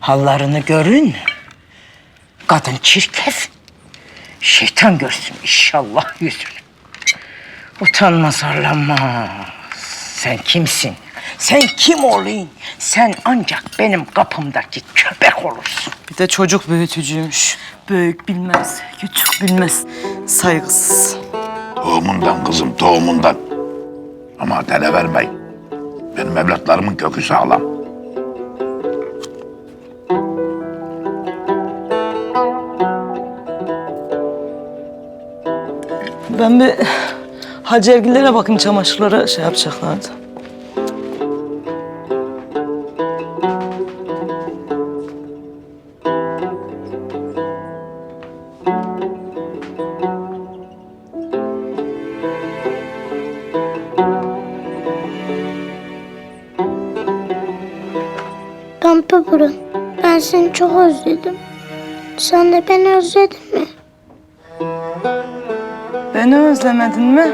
Hallarını görün. Kadın çirkef. Şeytan görsün inşallah yüzünü. Utanmaz arlanmaz. Sen kimsin? Sen kim olayım? Sen ancak benim kapımdaki köpek olursun. Bir de çocuk büyütücüymüş. Büyük bilmez, küçük bilmez. Saygısız. Tohumundan kızım, tohumundan. Ama dele vermeyin. Benim evlatlarımın kökü sağlam. Ben bir Hacı Ergilere bakayım çamaşırları şey yapacaklardı. Gampe burun. Ben seni çok özledim. Sen de beni özledin? Beni özlemedin mi?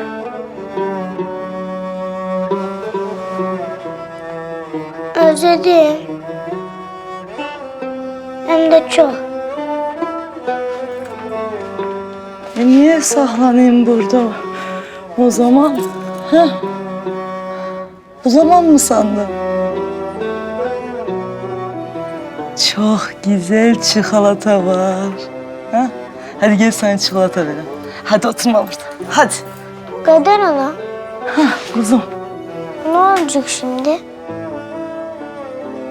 Özledim. Hem de çok. E niye saklanayım burada? O zaman, ha? O zaman mı sandın? Çok güzel çikolata var. Ha? Hadi gel sana çikolata verelim. Hadi oturma burada. Hadi Kader ana. kuzum. Ne olacak şimdi?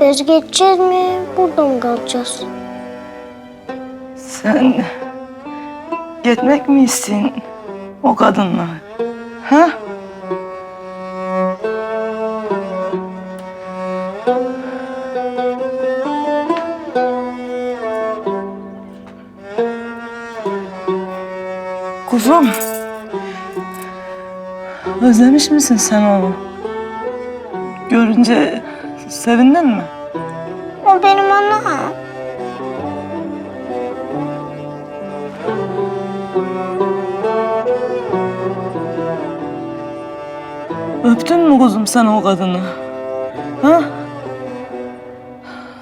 Biz geçeceğiz mi? Burada mı kalacağız? Sen gitmek mi istiyorsun o kadınla? Ha? Kuzum. Özlemiş misin sen onu? Görünce sevindin mi? O benim anam. Öptün mü kuzum sen o kadını? Ha?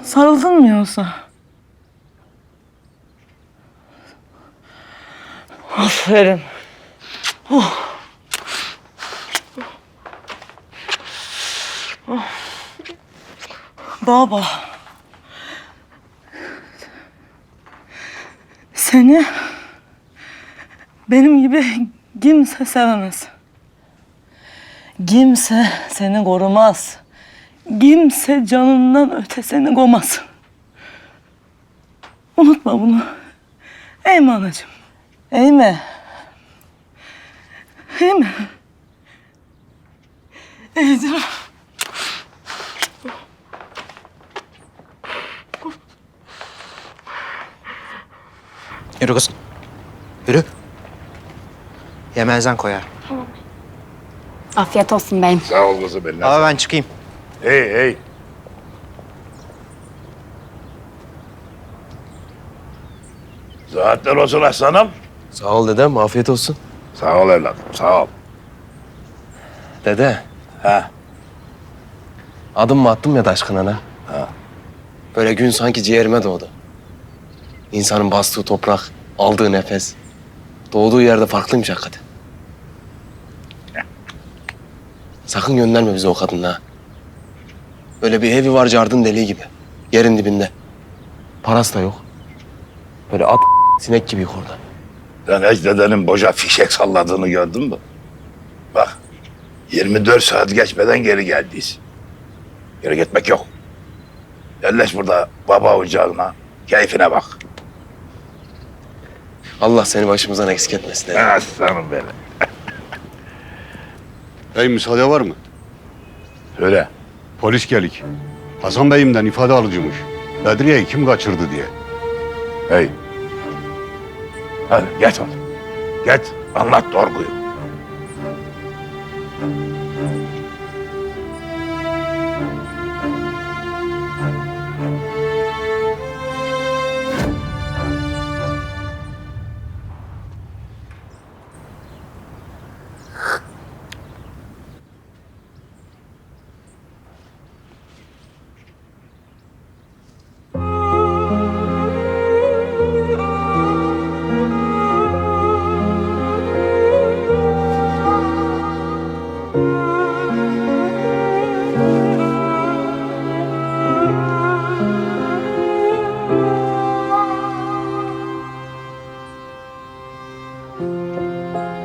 Sarıldın mı yoksa? Aferin. Oh. Oh. Baba. Seni benim gibi kimse sevemez. Kimse seni korumaz. Kimse canından öte seni koymaz. Unutma bunu. Ey mi anacığım? Ey mi? Canım. Yürü kız. Yürü. Yemezden koyar. Afiyet olsun beyim. Sağ ol kızım eline. Abi ben çıkayım. Hey hey. Saatler olsun aslanım. Sağ ol dedem, afiyet olsun. Sağ ol evladım, sağ ol. Dede, Ha. adım mı attım ya taşkın ana? Böyle gün sanki ciğerime doğdu. İnsanın bastığı toprak, aldığı nefes. Doğduğu yerde farklıymış hakikaten. Sakın gönderme bizi o kadına. ha. Böyle bir evi var cardın deliği gibi. Yerin dibinde. Parası da yok. Böyle at sinek gibi orada. Sen hiç dedenin boca fişek salladığını gördün mü? Bak, 24 saat geçmeden geri geldiyiz. Geri gitmek yok. Yerleş burada baba ocağına, keyfine bak. Allah seni başımızdan eksik etmesin dede. Aslanım benim. Bey müsaade var mı? Söyle. Polis gelik. Hasan Bey'imden ifade alıcıymış. Bedriye'yi kim kaçırdı diye. Hey. Hadi geç oğlum. Geç, anlat doğruyu.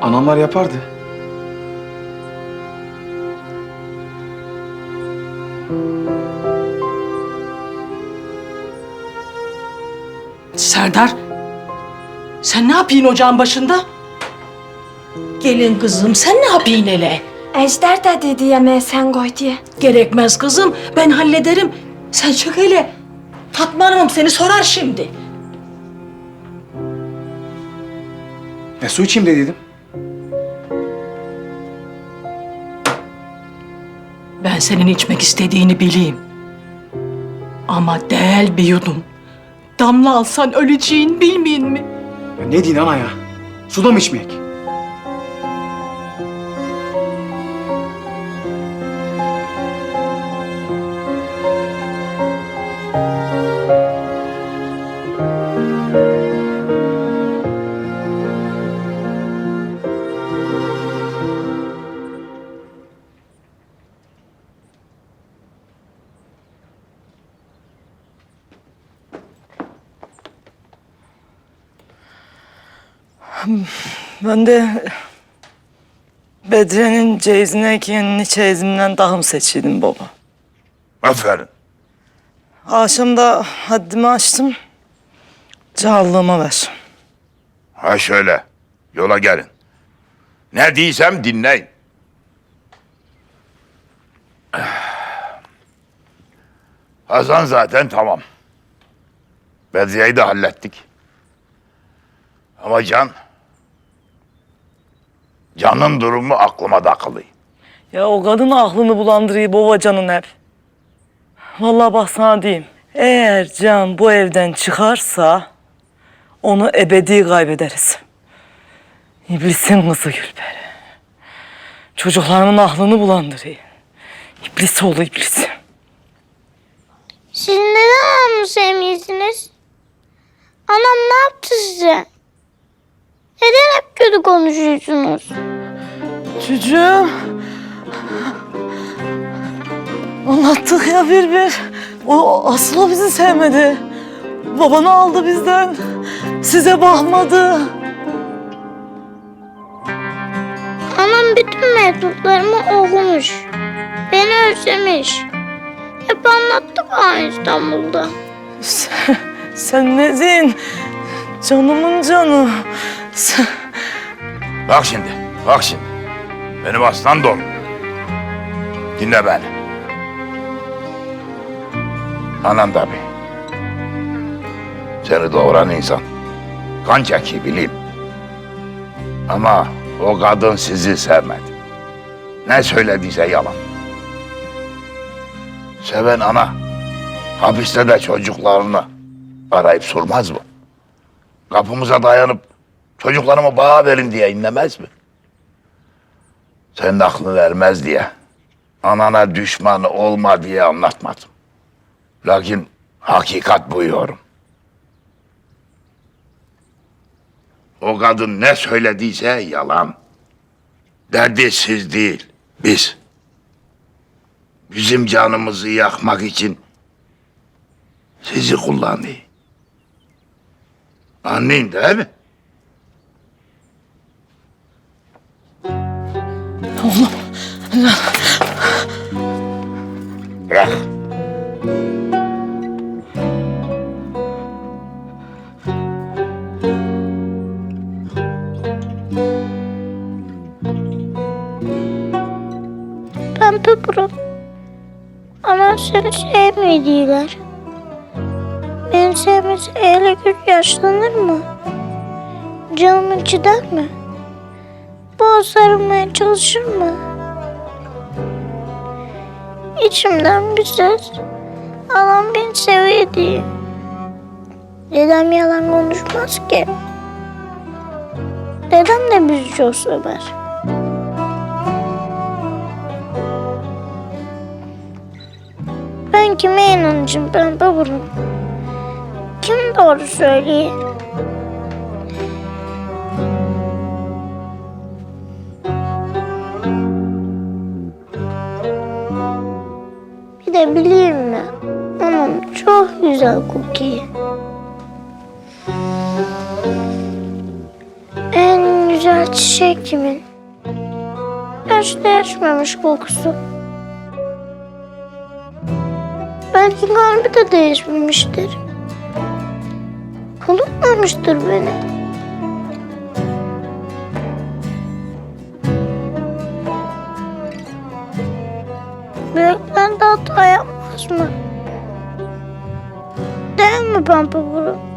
Babamlar yapardı. Serdar, sen ne yapıyorsun ocağın başında? Gelin kızım, sen ne yapıyorsun hele? Ejder de dedi yemeğe sen koy diye. Gerekmez kızım, ben hallederim. Sen çık hele. Fatma Hanım'ım seni sorar şimdi. E su içeyim dediydim. Ben senin içmek istediğini bileyim. Ama değil bir yudum. Damla alsan öleceğin bilmeyin mi? Ya ne diyorsun ana ya? Suda mı içmeyek? Ben de Bedre'nin ceyizine kendini çeyizimden dahım seçiydim baba. Aferin. Akşamda haddimi açtım. Cahallığıma ver. Ha şöyle. Yola gelin. Ne diysem dinleyin. Hazan zaten tamam. Bedriye'yi de hallettik. Ama Can... Can'ın durumu aklıma takılıyor. Ya o kadın aklını bulandırıyor babacanın hep. Vallahi bak sana diyeyim. Eğer Can bu evden çıkarsa onu ebedi kaybederiz. İblisin kızı Gülperi. Çocuklarımın aklını bulandırıyor. İblis oğlu iblis. Siz neden anamı sevmiyorsunuz? Anam ne yaptı size? Neden hep kötü konuşuyorsunuz? Çocuğum. Anlattık ya bir bir. O asıl o bizi sevmedi. Babanı aldı bizden. Size bakmadı. Anam bütün mektuplarımı okumuş. Beni özlemiş. Hep anlattı bana İstanbul'da. Sen, sen ne diyorsun? Canımın canı. Bak şimdi, bak şimdi. Benim aslan doğum. Dinle beni. Anan tabii. Seni doğuran insan. Kan çekiyor bileyim. Ama o kadın sizi sevmedi. Ne söylediyse yalan. Seven ana hapiste de çocuklarını arayıp sormaz mı? Kapımıza dayanıp çocuklarımı bağa verin diye inlemez mi? Senin aklın vermez diye, anana düşman olma diye anlatmadım. Lakin hakikat buyuyorum. O kadın ne söylediyse yalan. Derdi siz değil, biz. Bizim canımızı yakmak için sizi kullanıyor. Anlayın değil mi? Bırak. Pembe burun. Anam seni sevmiyor diyorlar. Beni sevmesi öyle güç yaşlanır mı? Canımı cidder mi? Boğaz sarılmaya çalışır mı? İçimden bir ses. Anam beni seviyor diye. Dedem yalan konuşmaz ki. Dedem de bizi çok sever. Ben kime inanacağım ben babamın? Kim doğru söylüyor? Bir de bileyim mi? Anam çok güzel kokuyor. En güzel çiçek kimin? Değişmemiş kokusu. Belki kalbi de değişmemiştir. Unutmamıştır beni. Büyükler de hata yapmaz mı? Değil mi Pampa Kuru?